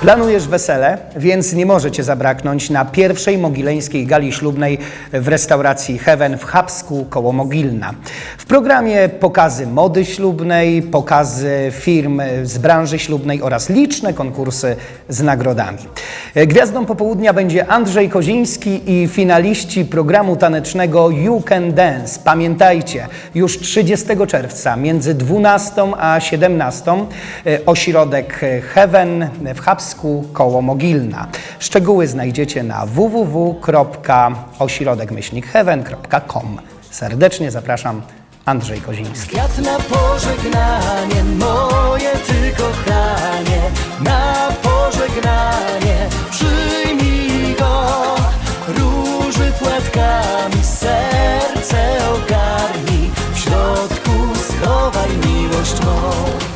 Planujesz wesele, więc nie możecie zabraknąć na pierwszej mogileńskiej gali ślubnej w restauracji Heaven w Chapsku koło Mogilna. W programie pokazy mody ślubnej, pokazy firm z branży ślubnej oraz liczne konkursy z nagrodami. Gwiazdą popołudnia będzie Andrzej Koziński i finaliści programu tanecznego You Can Dance. Pamiętajcie, już 30 czerwca między 12 a 17 e, ośrodek Heaven w Lasku koło Mogilna. Szczegóły znajdziecie na www.ośrodekmyślnikheaven.com. Serdecznie zapraszam, Andrzej Koziński. Kwiat na pożegnanie, moje ty kochanie, na pożegnanie przyjmij go. Róży płatkami serce ogarnij, w środku schowaj miłość mą.